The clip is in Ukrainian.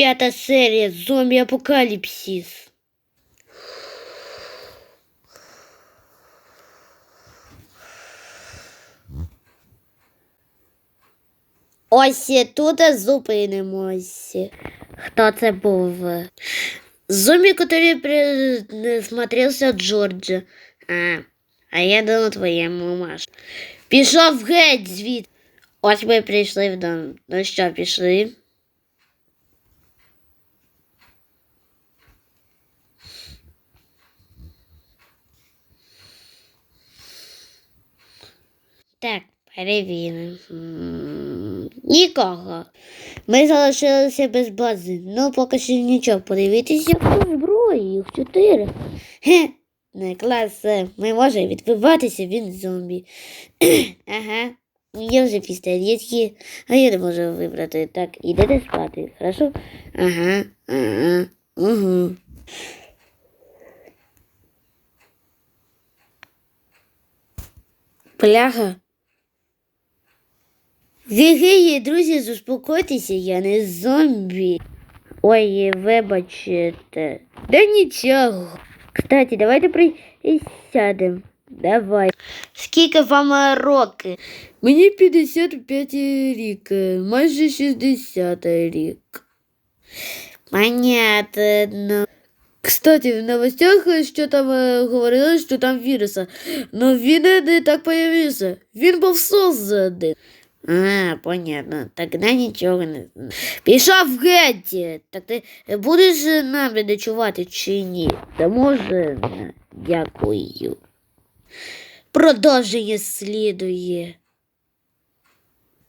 П'ята серія Зомбі Апокаліпсис. Ось тут зупинимося. Хто це був? Зомбі, який присмотрелся Джорджа. А, а я думав твоєму маш. Пішов геть звід. Ось ми прийшли в дом. Ну що, пішли? Так, перевіримо. Нікого. Ми залишилися без бази. Ну, поки що нічого. Подивіться, яку зброю, їх чотири. Хе, не клас. Ми можемо відбиватися від зомбі. ага. Є вже пістолетки, а я не можу вибрати. Так, ідете спати, хорошо? Ага, ага, угу. Пляга. Гей, друзі, заспокойтеся, я не зомбі. Ой, вибачте. Да нічого. Кстати, давайте присядемо. Давай. Скільки вам років? Мені 55 рік, майже 60 рік. Понятно. Кстати, в новостях що там е, говорили, що там віруса. Но він е, не так появився. Він був созданий. А, понятно. Тогда нічого не знаю. Пішов геть. Так ти будеш з нами ночувати чи ні? Та може, дякую. Продовження слідує.